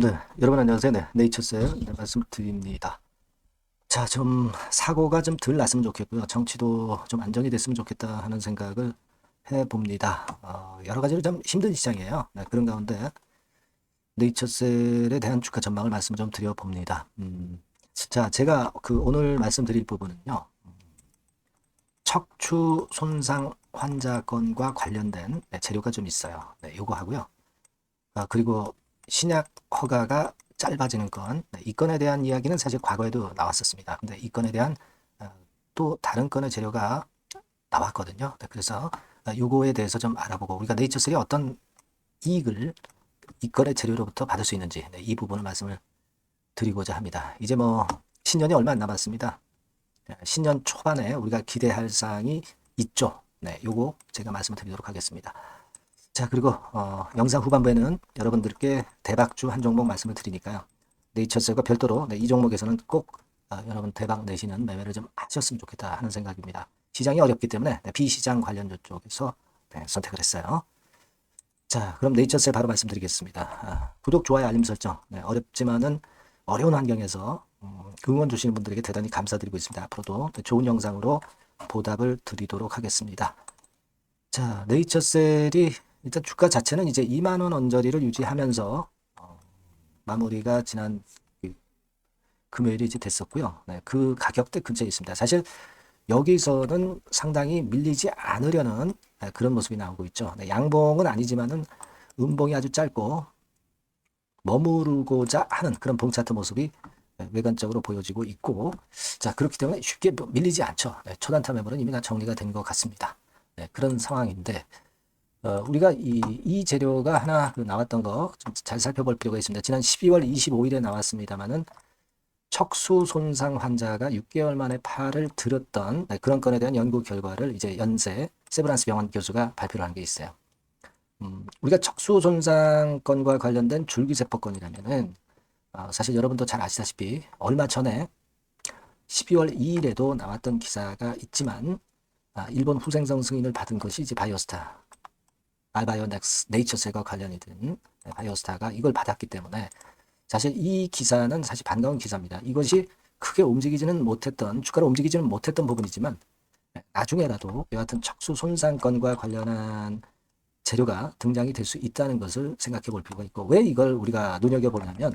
네, 여러분 안녕하세요. 네, 네이처스의 네, 말씀 드립니다. 자, 좀 사고가 좀 덜 났으면 좋겠고요. 정치도 좀 안정이 됐으면 좋겠다 하는 생각을 해봅니다. 어, 여러 가지로 좀 힘든 시장이에요. 네, 그런 가운데 네이처셀에 대한 주가 전망을 말씀 좀 드려봅니다. 음, 자, 제가 그 오늘 말씀드릴 부분은요. 음, 척추 손상 환자 건과 관련된 네, 재료가 좀 있어요. 네, 요거 하고요. 아, 그리고 신약 허가가 짧아지는 건, 네, 이 건에 대한 이야기는 사실 과거에도 나왔었습니다. 근데 이 건에 대한 어, 또 다른 건의 재료가 나왔거든요. 네, 그래서 어, 요거에 대해서 좀 알아보고 우리가 네이처셀이 어떤 이익을 이 건의 재료로부터 받을 수 있는지 네, 이 부분을 말씀을 드리고자 합니다. 이제 뭐 신년이 얼마 안 남았습니다. 네, 신년 초반에 우리가 기대할 사항이 있죠. 네, 요거 제가 말씀드리도록 하겠습니다. 자, 그리고 어, 영상 후반부에는 여러분들께 대박주 한 종목 말씀을 드리니까요. 네이처셀과 별도로 네, 이 종목에서는 꼭 어, 여러분 대박 내시는 매매를 좀 하셨으면 좋겠다 하는 생각입니다. 시장이 어렵기 때문에 네, 비시장 관련주 쪽에서 네, 선택을 했어요. 자, 그럼 네이처셀 바로 말씀드리겠습니다. 아, 구독, 좋아요, 알림 설정. 네, 어렵지만은 어려운 환경에서 음, 응원 주시는 분들에게 대단히 감사드리고 있습니다. 앞으로도 네, 좋은 영상으로 보답을 드리도록 하겠습니다. 자, 네이처셀이 일단 주가 자체는 이제 2만 원 언저리를 유지하면서 어, 마무리가 지난 그 금요일이 이제 됐었고요. 네, 그 가격대 근처에 있습니다. 사실 여기서는 상당히 밀리지 않으려는 네, 그런 모습이 나오고 있죠. 네, 양봉은 아니지만은 음봉이 아주 짧고 머무르고자 하는 그런 봉 차트 모습이 네, 외관적으로 보여지고 있고 자 그렇기 때문에 쉽게 뭐 밀리지 않죠. 네, 초단타 매물은 이미 다 정리가 된 것 같습니다. 네, 그런 상황인데 어, 우리가 이, 이 재료가 하나 그 나왔던 거 좀 잘 살펴볼 필요가 있습니다. 지난 12월 25일에 나왔습니다만은 척수 손상 환자가 6개월 만에 팔을 들었던 네, 그런 건에 대한 연구 결과를 이제 연세 세브란스 병원 교수가 발표를 한 게 있어요. 음, 우리가 척수 손상 건과 관련된 줄기세포 건이라면은 어, 사실 여러분도 잘 아시다시피 얼마 전에 12월 2일에도 나왔던 기사가 있지만 아, 일본 후생성 승인을 받은 것이 이제 바이오스타 알바이오넥스 네이처셀과 관련이 된 바이오스타가 이걸 받았기 때문에 사실 이 기사는 사실 반가운 기사입니다. 이것이 크게 움직이지는 못했던 주가를 움직이지는 못했던 부분이지만 나중에라도 여하튼 척수 손상건과 관련한 재료가 등장이 될 수 있다는 것을 생각해 볼 필요가 있고 왜 이걸 우리가 눈여겨보냐면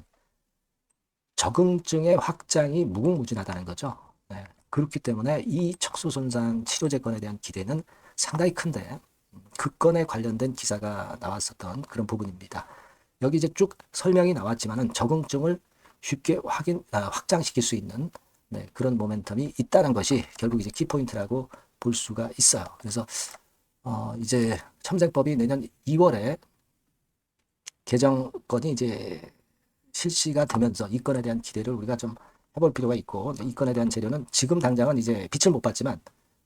적응증의 확장이 무궁무진하다는 거죠. 네. 그렇기 때문에 이 척수 손상 치료제건에 대한 기대는 상당히 큰데 그 건에 관련된 기사가 나왔었던 그런 부분입니다. 여기 이제 쭉 설명이 나왔지만은 적응증을 쉽게 확인 아, 확장시킬 수 있는 네, 그런 모멘텀이 있다는 것이 결국 이제 키포인트라고 볼 수가 있어요. 그래서 어, 이제 첨생법이 내년 2월에 개정건이 이제 실시가 되면서 이 건에 대한 기대를 우리가 좀 해볼 필요가 있고 이 건에 대한 재료는 지금 당장은 이제 빛을 못 봤지만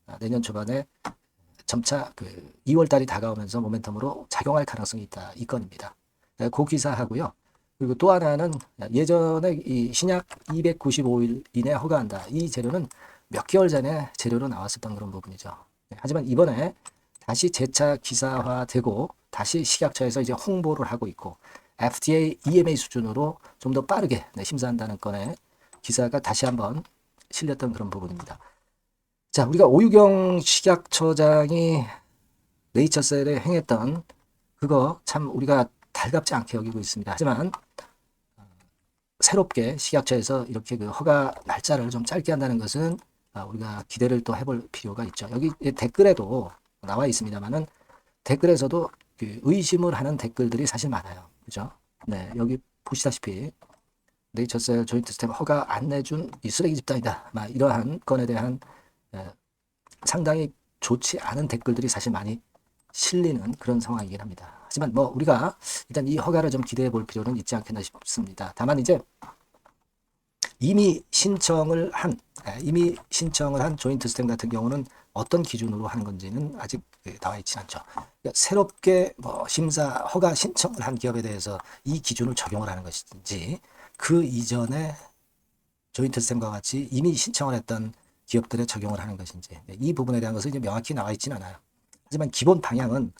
아, 내년 초반에 점차 그 2월 달이 다가오면서 모멘텀으로 작용할 가능성이 있다. 이 건입니다. 네, 그 기사하고요. 그리고 또 하나는 예전에 이 신약 295일 이내 허가한다. 이 재료는 몇 개월 전에 재료로 나왔었던 그런 부분이죠. 네, 하지만 이번에 다시 재차 기사화되고 다시 식약처에서 이제 홍보를 하고 있고 FDA, EMA 수준으로 좀 더 빠르게 네, 심사한다는 건에 기사가 다시 한번 실렸던 그런 부분입니다. 자, 우리가 오유경 식약처장이 네이처셀에 행했던 그거 참 우리가 달갑지 않게 여기고 있습니다. 하지만 어, 새롭게 식약처에서 이렇게 그 허가 날짜를 좀 짧게 한다는 것은 아, 우리가 기대를 또 해볼 필요가 있죠. 여기 댓글에도 나와 있습니다만은 댓글에서도 그 의심을 하는 댓글들이 사실 많아요. 그죠? 네, 여기 보시다시피 네이처셀 조인트 스텝 허가 안 내준 이 쓰레기 집단이다. 막 이러한 건에 대한 예, 상당히 좋지 않은 댓글들이 사실 많이 실리는 그런 상황이긴 합니다. 하지만 뭐 우리가 일단 이 허가를 좀 기대해 볼 필요는 있지 않겠나 싶습니다. 다만 이제 이미 신청을 한 예, 이미 신청을 한 조인트 스템 같은 경우는 어떤 기준으로 하는 건지는 아직 그 나와 있지 않죠. 그러니까 새롭게 뭐 심사 허가 신청을 한 기업에 대해서 이 기준을 적용을 하는 것인지 그 이전에 조인트 스템과 같이 이미 신청을 했던 기업들에 적용을 하는 것인지 네, 이 부분에 대한 것은 이제 명확히 나와 있지는 않아요. 하지만 기본 방향은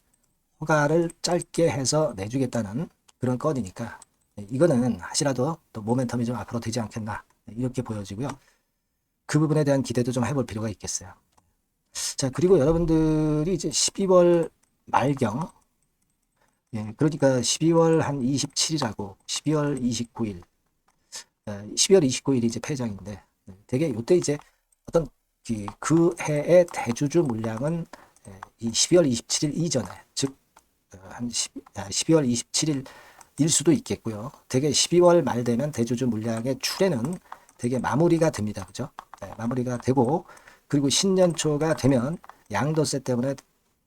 허가를 짧게 해서 내주겠다는 그런 건이니까 네, 이거는 하시라도 또 모멘텀이 좀 앞으로 되지 않겠나 네, 이렇게 보여지고요. 그 부분에 대한 기대도 좀 해볼 필요가 있겠어요. 자 그리고 여러분들이 이제 12월 말경 예, 그러니까 12월 한 27일하고 12월 29일 12월 29일이 이제 폐장인데 네, 되게 이때 이제 어떤 그, 그 해의 대주주 물량은 예, 이 12월 27일 이전에 즉 한 12월 27일 일 수도 있겠고요. 되게 12월 말 되면 대주주 물량의 출에는 되게 마무리가 됩니다. 그죠? 네, 마무리가 되고 그리고 신년초가 되면 양도세 때문에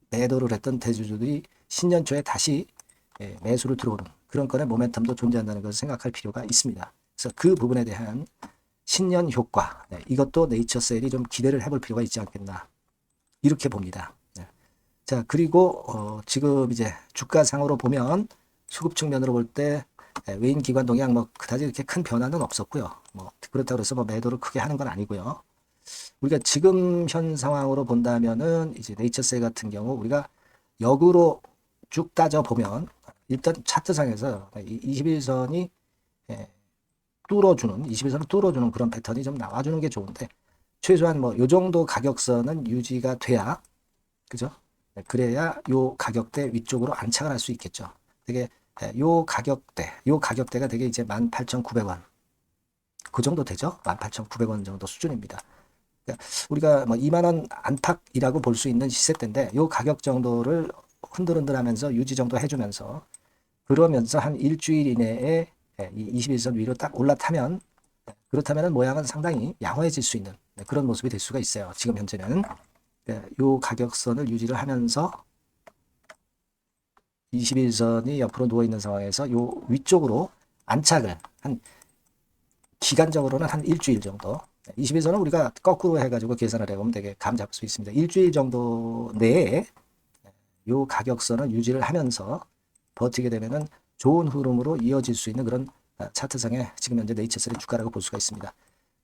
매도를 했던 대주주들이 신년초에 다시 예, 매수를 들어오는 그런 건의 모멘텀도 존재한다는 것을 생각할 필요가 있습니다. 그래서 그 부분에 대한 신년 효과 네, 이것도 네이처셀이 좀 기대를 해볼 필요가 있지 않겠나 이렇게 봅니다. 네. 자 그리고 어, 지금 이제 주가상으로 보면 수급 측면으로 볼 때 외인 기관 동향 뭐 그다지 이렇게 큰 변화는 없었고요. 뭐 그렇다고 해서 뭐 매도를 크게 하는 건 아니고요. 우리가 지금 현 상황으로 본다면은 이제 네이처셀 같은 경우 우리가 역으로 쭉 따져 보면 일단 차트상에서 21선이 뚫어주는 21선을 뚫어주는 그런 패턴이 좀 나와주는 게 좋은데 최소한 뭐 요 정도 가격선은 유지가 돼야 그죠? 네, 그래야 요 가격대 위쪽으로 안착을 할 수 있겠죠. 되게 예, 요 가격대, 요 가격대가 되게 이제 18,900원. 그 정도 되죠? 18,900원 정도 수준입니다. 그러니까 우리가 뭐 2만 원 안팎이라고 볼 수 있는 시세대인데 요 가격 정도를 흔들흔들하면서 유지 정도 해주면서 그러면서 한 일주일 이내에 예, 이 21선 위로 딱 올라타면 예, 그렇다면 모양은 상당히 양호해질 수 있는 네, 그런 모습이 될 수가 있어요. 지금 현재는 요 가격선을 유지를 하면서 21선이 옆으로 누워 있는 상황에서 요 위쪽으로 안착을 한 기간적으로는 한 일주일 정도 21선은 우리가 거꾸로 해가지고 계산을 해보면 되게 감 잡을 수 있습니다. 일주일 정도 내에 요 가격선을 유지를 하면서 버티게 되면은 좋은 흐름으로 이어질 수 있는 그런 차트상의 지금 현재 네이처셀의 주가라고 볼 수가 있습니다.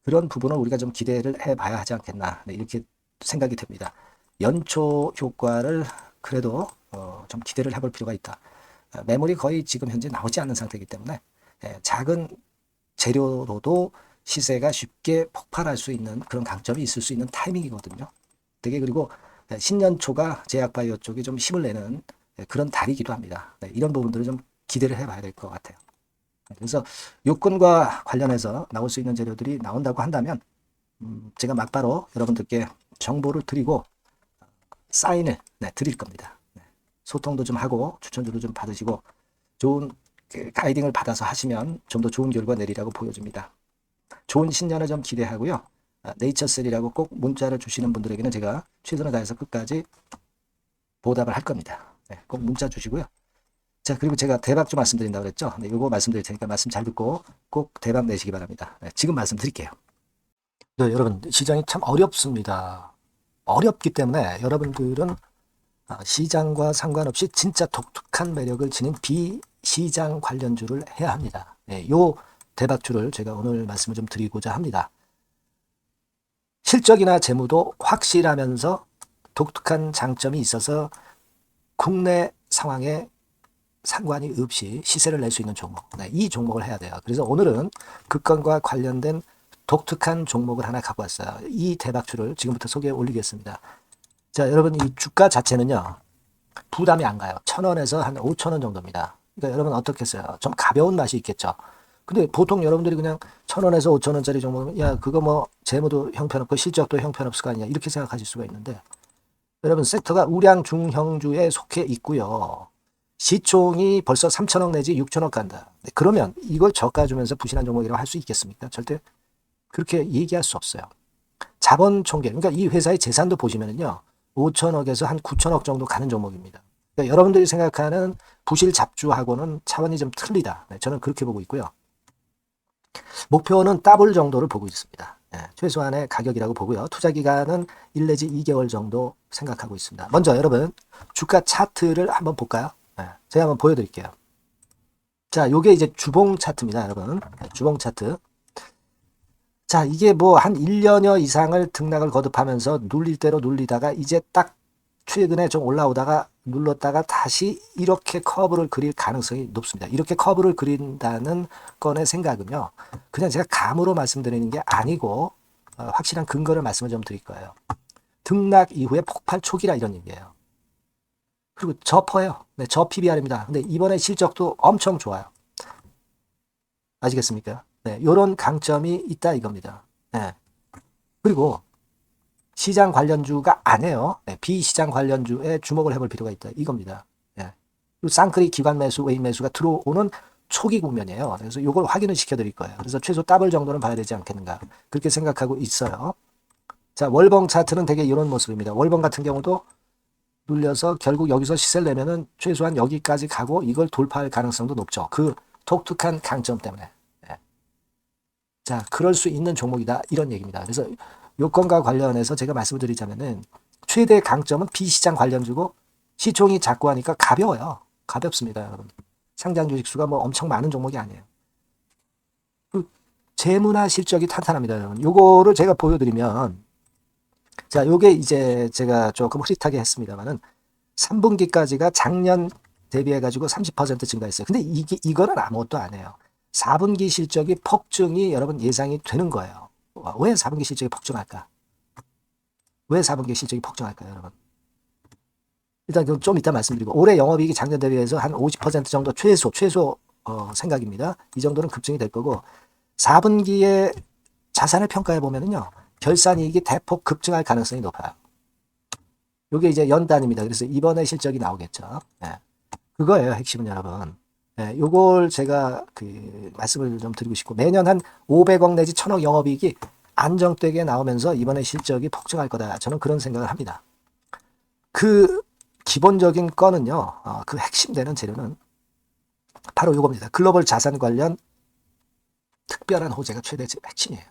그런 부분을 우리가 좀 기대를 해봐야 하지 않겠나 네, 이렇게 생각이 듭니다. 연초 효과를 그래도 어, 좀 기대를 해볼 필요가 있다. 어, 매물이 거의 지금 현재 나오지 않는 상태이기 때문에 예, 작은 재료로도 시세가 쉽게 폭발할 수 있는 그런 강점이 있을 수 있는 타이밍이거든요. 되게 그리고 예, 신년초가 제약바이오 쪽이 좀 힘을 내는 예, 그런 달이기도 합니다. 네, 이런 부분들을 좀 기대를 해봐야 될 것 같아요. 그래서 요건과 관련해서 나올 수 있는 재료들이 나온다고 한다면 음, 제가 막바로 여러분들께 정보를 드리고 사인을 네, 드릴 겁니다. 네. 소통도 좀 하고 추천주도 좀 받으시고 좋은 그 가이딩을 받아서 하시면 좀 더 좋은 결과 내리라고 보여집니다. 좋은 신년을 좀 기대하고요. 아, 네이처셀이라고 꼭 문자를 주시는 분들에게는 제가 최선을 다해서 끝까지 보답을 할 겁니다. 네, 꼭 문자 주시고요. 자, 그리고 제가 대박 좀 말씀드린다고 그랬죠? 네, 이거 말씀드릴 테니까 말씀 잘 듣고 꼭 대박 내시기 바랍니다. 네, 지금 말씀드릴게요. 네, 여러분, 시장이 참 어렵습니다. 어렵기 때문에 여러분들은 아, 시장과 상관없이 진짜 독특한 매력을 지닌 비시장 관련주를 해야 합니다. 네, 요 대박주를 제가 오늘 말씀을 좀 드리고자 합니다. 실적이나 재무도 확실하면서 독특한 장점이 있어서 국내 상황에 상관이 없이 시세를 낼 수 있는 종목. 네, 이 종목을 해야 돼요. 그래서 오늘은 그 건과 관련된 독특한 종목을 하나 갖고 왔어요. 이 대박주를 지금부터 소개해 올리겠습니다. 자, 여러분 이 주가 자체는요. 부담이 안 가요. 천 원에서 한 오천 원 정도입니다. 그러니까 여러분 어떻겠어요? 좀 가벼운 맛이 있겠죠. 근데 보통 여러분들이 그냥 천 원에서 오천 원짜리 종목, 야 그거 뭐 재무도 형편없고 실적도 형편없을 거 아니냐 이렇게 생각하실 수가 있는데 여러분 섹터가 우량 중형주에 속해 있고요. 시총이 벌써 3천억 내지 6천억 간다. 그러면 이걸 저가 주면서 부실한 종목이라고 할 수 있겠습니까? 절대 그렇게 얘기할 수 없어요. 자본 총계, 그러니까 이 회사의 재산도 보시면은요, 5천억에서 한 9천억 정도 가는 종목입니다. 그러니까 여러분들이 생각하는 부실 잡주하고는 차원이 좀 틀리다. 네, 저는 그렇게 보고 있고요. 목표는 더블 정도를 보고 있습니다. 네, 최소한의 가격이라고 보고요. 투자 기간은 1 내지 2개월 정도 생각하고 있습니다. 먼저 여러분 주가 차트를 한번 볼까요? 네, 제가 한번 보여드릴게요. 자, 요게 이제 주봉 차트입니다, 여러분. 네, 주봉 차트. 자, 이게 뭐 한 1년여 이상을 등락을 거듭하면서 눌릴 대로 눌리다가 이제 딱 최근에 좀 올라오다가 눌렀다가 다시 이렇게 커브를 그릴 가능성이 높습니다. 이렇게 커브를 그린다는 건의 생각은요. 그냥 제가 감으로 말씀드리는 게 아니고 어, 확실한 근거를 말씀을 좀 드릴 거예요. 등락 이후에 폭발 초기라 이런 얘기예요. 그리고 저퍼예요. 네, 저 PBR입니다. 근데 이번에 실적도 엄청 좋아요. 아시겠습니까? 네, 요런 강점이 있다 이겁니다. 네. 그리고 시장 관련주가 아니에요. 네, 비시장 관련주에 주목을 해볼 필요가 있다. 이겁니다. 예. 그리고 쌍크리 기관 매수, 외인 매수가 들어오는 초기 국면이에요. 그래서 이걸 확인을 시켜드릴 거예요. 그래서 최소 더블 정도는 봐야 되지 않겠는가. 그렇게 생각하고 있어요. 자, 월봉 차트는 되게 이런 모습입니다. 월봉 같은 경우도 눌려서 결국 여기서 시세를 내면은 최소한 여기까지 가고 이걸 돌파할 가능성도 높죠. 그 독특한 강점 때문에. 예. 자, 그럴 수 있는 종목이다. 이런 얘기입니다. 그래서 요건과 관련해서 제가 말씀을 드리자면은 최대 강점은 비시장 관련주고 시총이 작고 하니까 가벼워요. 가볍습니다, 여러분. 상장 주식 수가 뭐 엄청 많은 종목이 아니에요. 그 재무나 실적이 탄탄합니다, 여러분. 요거를 제가 보여드리면 자, 요게 이제 제가 조금 흐릿하게 했습니다만은 3분기까지가 작년 대비해 가지고 30% 증가했어요. 근데 이게 이거는 아무것도 아니에요. 4분기 실적이 폭증이 여러분 예상이 되는 거예요. 왜 4분기 실적이 폭증할까? 왜 4분기 실적이 폭증할까요, 여러분? 일단 그좀 이따 말씀드리고 올해 영업이익이 작년 대비해서 한 50% 정도 최소 최소 어, 생각입니다. 이 정도는 급증이 될 거고 4분기에 자산을 평가해 보면은요 결산이익이 대폭 급증할 가능성이 높아요. 이게 이제 연단입니다. 그래서 이번에 실적이 나오겠죠. 예. 그거예요 핵심은 여러분. 예, 요걸 제가 그 말씀을 좀 드리고 싶고 매년 한 500억 내지 1000억 영업이익이 안정되게 나오면서 이번에 실적이 폭증할 거다. 저는 그런 생각을 합니다. 그 기본적인 건은요. 어, 그 핵심되는 재료는 바로 요겁니다. 글로벌 자산 관련 특별한 호재가 최대 핵심이에요.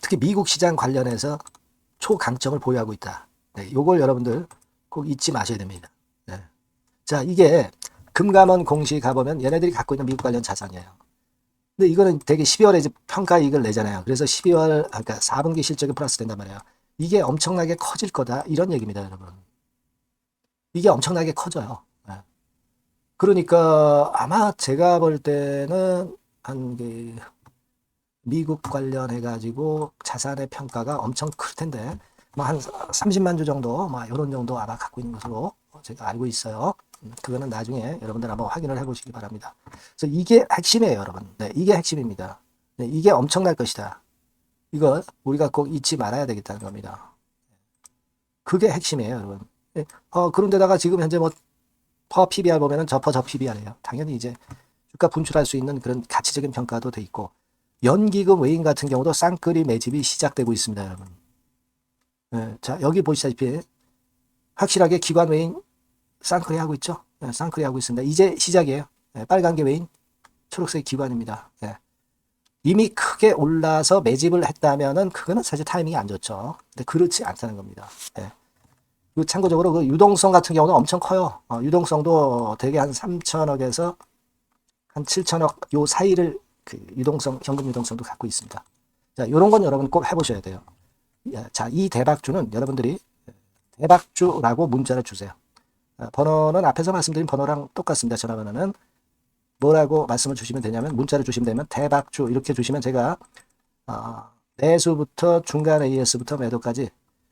특히 미국 시장 관련해서 초강점을 보유하고 있다. 네, 요걸 여러분들 꼭 잊지 마셔야 됩니다. 네. 자, 이게 금감원 공시 가보면 얘네들이 갖고 있는 미국 관련 자산이에요. 근데 이거는 되게 12월에 이제 평가 이익을 내잖아요. 그래서 12월, 아, 그러니까 4분기 실적이 플러스 된단 말이에요. 이게 엄청나게 커질 거다. 이런 얘기입니다, 여러분. 이게 엄청나게 커져요. 예. 그러니까 아마 제가 볼 때는 한그 미국 관련해 가지고 자산의 평가가 엄청 클 텐데 뭐 한 30만 주 정도 뭐 이런 정도 아마 갖고 있는 것으로 제가 알고 있어요. 음, 그거는 나중에 여러분들 한번 확인을 해보시기 바랍니다. 그래서 이게 핵심이에요, 여러분. 네, 이게 핵심입니다. 네, 이게 엄청날 것이다. 이거 우리가 꼭 잊지 말아야 되겠다는 겁니다. 그게 핵심이에요, 여러분. 예, 어, 그런데다가 지금 현재 뭐, 퍼 PBR 보면은 저퍼 저 PBR이에요. 당연히 이제 주가 분출할 수 있는 그런 가치적인 평가도 돼 있고, 연기금 외인 같은 경우도 쌍끌이 매집이 시작되고 있습니다, 여러분. 예, 자, 여기 보시다시피 확실하게 기관 외인 쌍끌이 하고 있죠? 예, 쌍끌이 하고 있습니다. 이제 시작이에요. 예, 빨간 게 외인, 초록색 기관입니다. 예. 이미 크게 올라서 매집을 했다면은 그거는 사실 타이밍이 안 좋죠. 근데 그렇지 않다는 겁니다. 예. 그리고 참고적으로 그 유동성 같은 경우는 엄청 커요. 어, 유동성도 대개 한 3천억에서 한 7천억 요 사이를 그 유동성, 현금 유동성도 갖고 있습니다. 자, 요런 건 여러분 꼭 해보셔야 돼요. 야, 자, 이 대박주는 여러분들이 대박주라고 문자를 주세요. 어, 번호는 앞에서 말씀드린 번호랑 똑같습니다. 전화번호는 뭐라고 말씀을 주시면 되냐면 문자를 주시면 되면 대박주 이렇게 주시면 제가 어, 매수부터 중간 AS부터 매도까지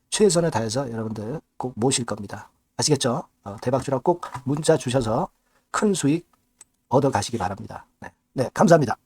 최선을 다해서 여러분들 꼭 모실 겁니다. 아시겠죠? 어, 대박주라 꼭 문자 주셔서 큰 수익 얻어 가시기 바랍니다. 네, 네 감사합니다.